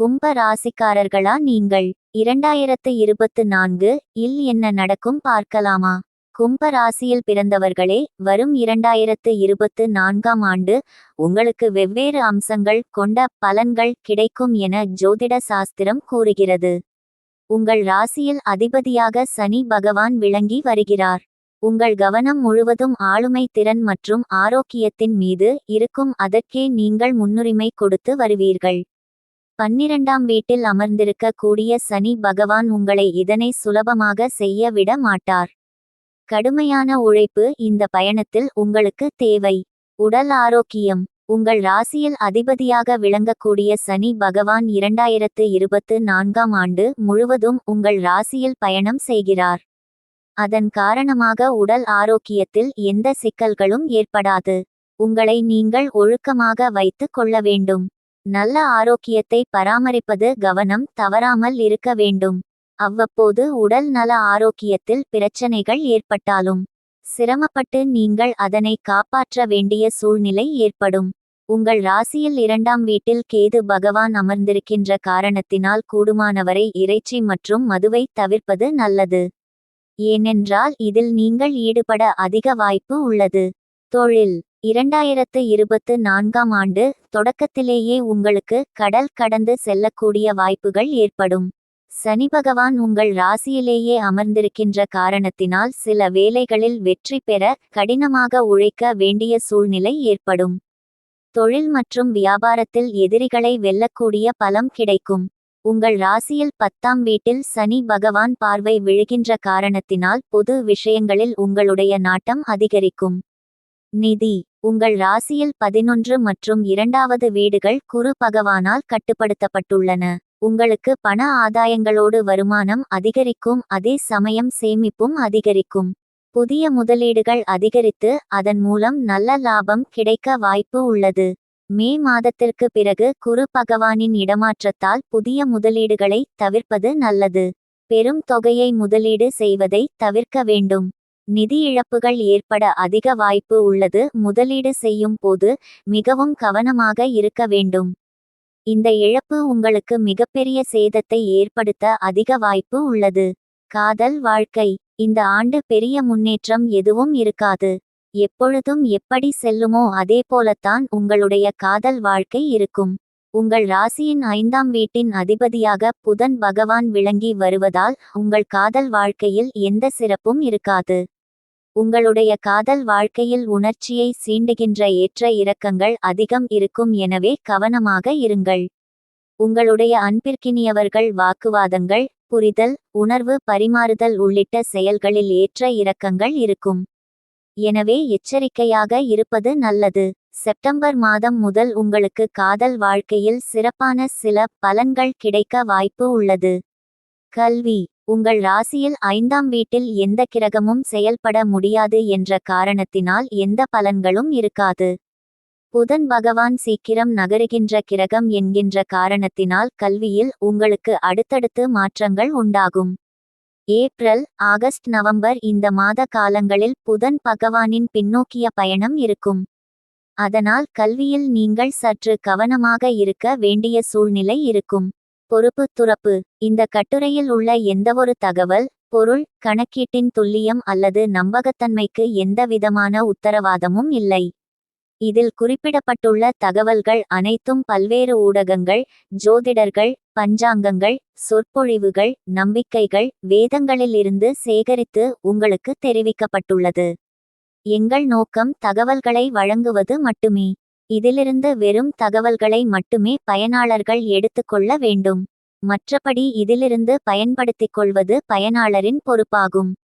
கும்ப ராசிக்காரர்களா நீங்கள்? இரண்டாயிரத்து இருபத்து நான்கு இல் என்ன நடக்கும் பார்க்கலாமா? கும்ப ராசியில் பிறந்தவர்களே வரும் இரண்டாயிரத்து இருபத்து நான்காம் ஆண்டு உங்களுக்கு வெவ்வேறு அம்சங்கள் கொண்ட பலன்கள் கிடைக்கும் என ஜோதிட சாஸ்திரம் கூறுகிறது. உங்கள் ராசியில் அதிபதியாக சனி பகவான் விளங்கி வருகிறார். உங்கள் கவனம் முழுவதும் ஆளுமை திறன் மற்றும் ஆரோக்கியத்தின் மீது இருக்கும் அதற்கே நீங்கள் முன்னுரிமை கொடுத்து வருவீர்கள். பன்னிரண்டாம் வீட்டில் அமர்ந்திருக்க கூடிய சனி பகவான் உங்களை இதனை சுலபமாக செய்ய விட மாட்டார். கடுமையான உழைப்பு இந்த பயணத்தில் உங்களுக்கு தேவை. உடல் ஆரோக்கியம். உங்கள் ராசியில் அதிபதியாக விளங்கக்கூடிய சனி பகவான் இரண்டாயிரத்து இருபத்து நான்காம் ஆண்டு முழுவதும் உங்கள் ராசியில் பயணம் செய்கிறார். அதன் காரணமாக உடல் ஆரோக்கியத்தில் எந்த சிக்கல்களும் ஏற்படாது. உங்களை நீங்கள் ஒழுக்கமாக வைத்து கொள்ள வேண்டும். நல்ல ஆரோக்கியத்தை பராமரிப்பது கவனம் தவறாமல் இருக்க வேண்டும். அவ்வப்போது உடல் நல ஆரோக்கியத்தில் பிரச்சனைகள் ஏற்பட்டாலும் சிரமப்பட்டு நீங்கள் அதனை காப்பாற்ற வேண்டிய சூழ்நிலை ஏற்படும். உங்கள் ராசியில் இரண்டாம் வீட்டில் கேது பகவான் அமர்ந்திருக்கின்ற காரணத்தினால் கூடுமானவரை இறைச்சி மற்றும் மதுவை தவிர்ப்பது நல்லது. ஏனென்றால் இதில் நீங்கள் ஈடுபட அதிக வாய்ப்பு உள்ளது. தொழில். இரண்டாயிரத்து இருபத்து நான்காம் ஆண்டு தொடக்கத்திலேயே உங்களுக்கு கடல் கடந்து செல்லக்கூடிய வாய்ப்புகள் ஏற்படும். சனி பகவான் உங்கள் ராசியிலேயே அமர்ந்திருக்கின்ற காரணத்தினால் சில வேலைகளில் வெற்றி பெற கடினமாக உழைக்க வேண்டிய சூழ்நிலை ஏற்படும். தொழில் மற்றும் வியாபாரத்தில் எதிரிகளை வெல்லக்கூடிய பலம் கிடைக்கும். உங்கள் ராசியில் பத்தாம் வீட்டில் சனி பகவான் பார்வை விழுகின்ற காரணத்தினால் பொது விஷயங்களில் உங்களுடைய நாட்டம் அதிகரிக்கும். நிதி. உங்கள் ராசியில் பதினொன்று மற்றும் இரண்டாவது வீடுகள் குரு பகவானால் கட்டுப்படுத்தப்பட்டுள்ளன. உங்களுக்கு பண ஆதாயங்களோடு வருமானம் அதிகரிக்கும் அதே சமயம் சேமிப்பும் அதிகரிக்கும். புதிய முதலீடுகள் அதிகரித்து அதன் மூலம் நல்ல லாபம் கிடைக்க வாய்ப்பு உள்ளது. மே மாதத்திற்கு பிறகு குரு பகவானின் இடமாற்றத்தால் புதிய முதலீடுகளை தவிர்ப்பது நல்லது. பெரும் தொகையை முதலீடு செய்வதை தவிர்க்க வேண்டும். நிதி இழப்புகள் ஏற்பட அதிக வாய்ப்பு உள்ளது. முதலீடு செய்யும் போது மிகவும் கவனமாக இருக்க வேண்டும். இந்த இழப்பு உங்களுக்கு மிகப்பெரிய சேதத்தை ஏற்படுத்த அதிக வாய்ப்பு உள்ளது. காதல் வாழ்க்கை. இந்த ஆண்டு பெரிய முன்னேற்றம் எதுவும் இருக்காது. எப்பொழுதும் எப்படி செல்லுமோ அதே போலத்தான் உங்களுடைய காதல் வாழ்க்கை இருக்கும். உங்கள் ராசியின் ஐந்தாம் வீட்டின் அதிபதியாக புதன் பகவான் விளங்கி வருவதால் உங்கள் காதல் வாழ்க்கையில் எந்த சிறப்பும் இருக்காது. உங்களுடைய காதல் வாழ்க்கையில் உணர்ச்சியை சீண்டுகின்ற ஏற்ற இறக்கங்கள் அதிகம் இருக்கும் எனவே கவனமாக இருங்கள். உங்களுடைய அன்பிற்கினியவர்கள் வாக்குவாதங்கள் புரிதல் உணர்வு பரிமாறுதல் உள்ளிட்ட செயல்களில் ஏற்ற இறக்கங்கள் இருக்கும். எனவே எச்சரிக்கையாக இருப்பது நல்லது. செப்டம்பர் மாதம் முதல் உங்களுக்கு காதல் வாழ்க்கையில் சிறப்பான சில பலன்கள் கிடைக்க வாய்ப்பு உள்ளது. கல்வி. உங்கள் ராசியில் ஐந்தாம் வீட்டில் எந்த கிரகமும் செயல்பட முடியாது என்ற காரணத்தினால் எந்த பலன்களும் இருக்காது. புதன் பகவான் சீக்கிரம் நகருகின்ற கிரகம் என்கின்ற காரணத்தினால் கல்வியில் உங்களுக்கு அடுத்தடுத்து மாற்றங்கள் உண்டாகும். ஏப்ரல் ஆகஸ்ட் நவம்பர் இந்த மாத காலங்களில் புதன் பகவானின் பின்னோக்கிய பயணம் இருக்கும். அதனால் கல்வியில் நீங்கள் சற்று கவனமாக இருக்க வேண்டிய சூழ்நிலை இருக்கும். பொறுப்பு துறப்பு. இந்த கட்டுரையில் உள்ள எந்தவொரு தகவல் பொருள் கணக்கீட்டின் துல்லியம் அல்லது நம்பகத்தன்மைக்கு எந்தவிதமான உத்தரவாதமும் இல்லை. இதில் குறிப்பிடப்பட்டுள்ள தகவல்கள் அனைத்தும் பல்வேறு ஊடகங்கள் ஜோதிடர்கள் பஞ்சாங்கங்கள் சொற்பொழிவுகள் நம்பிக்கைகள் வேதங்களிலிருந்து சேகரித்து உங்களுக்கு தெரிவிக்கப்பட்டுள்ளது. எங்கள் நோக்கம் தகவல்களை வழங்குவது மட்டுமே. இதிலிருந்து வெறும் தகவல்களை மட்டுமே பயனாளர்கள் எடுத்துக்கொள்ள வேண்டும். மற்றபடி இதிலிருந்து பயன்படுத்திக் கொள்வது பயனாளரின் பொறுப்பாகும்.